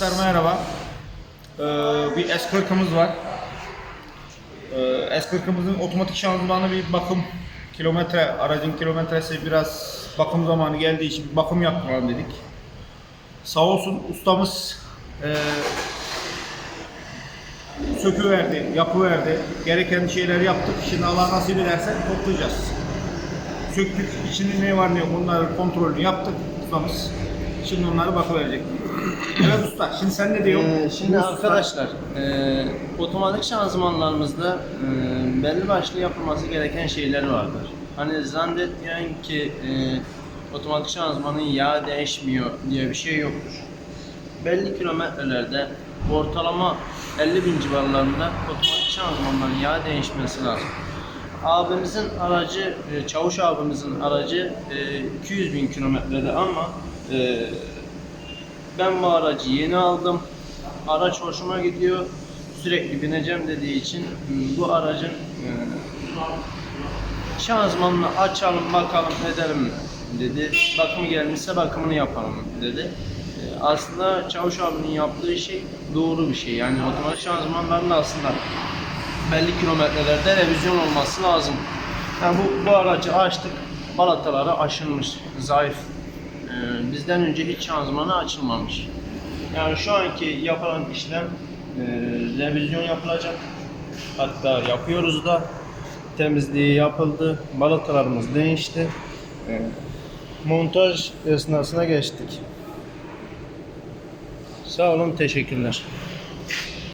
Arkadaşlar merhaba. Ee, bir S40'ımız var. Ee, S40'ımızın otomatik şanzımanı bir bakım kilometre aracın kilometresi biraz bakım zamanı geldiği için bir bakım yaptıralım dedik. Sağ olsun ustamız e, söküverdi, yapıverdi. Gereken şeyleri yaptık. Şimdi Allah nasip ederse toplayacağız. Söktük, içinde ne var ne yok onları kontrolünü yaptık ustamız. Şimdi onları bakıverecek. Evet usta, şimdi sen ne diyorsun? Ee, şimdi usta- arkadaşlar, e, otomatik şanzımanlarımızda e, belli başlı yapılması gereken şeyler vardır. Hani zannetmeyen ki e, otomatik şanzımanın yağ değişmiyor diye bir şey yoktur. Belli kilometrelerde ortalama 50 bin civarlarında otomatik şanzımanların yağ değişmesi lazım. Abimizin aracı, e, Çavuş abimizin aracı e, 200 bin kilometrede ama e, ben bu aracı yeni aldım. Araç hoşuma gidiyor. Sürekli bineceğim dediği için m, bu aracın e, şanzımanını açalım bakalım edelim dedi. Bakımı gelmişse bakımını yapalım dedi. E, Aslında Çavuş abinin yaptığı şey doğru bir şey. Yani otomatik şanzımanların aslında belli kilometrelerde revizyon olması lazım. Yani bu, bu aracı açtık. Balataları aşınmış, zayıf. Ee, bizden önce hiç şanzımanı açılmamış. Yani şu anki yapılan işlem e, revizyon yapılacak. Hatta yapıyoruz da. Temizliği yapıldı. Balatalarımız değişti. Ee, montaj esnasına geçtik. Sağ olun, teşekkürler.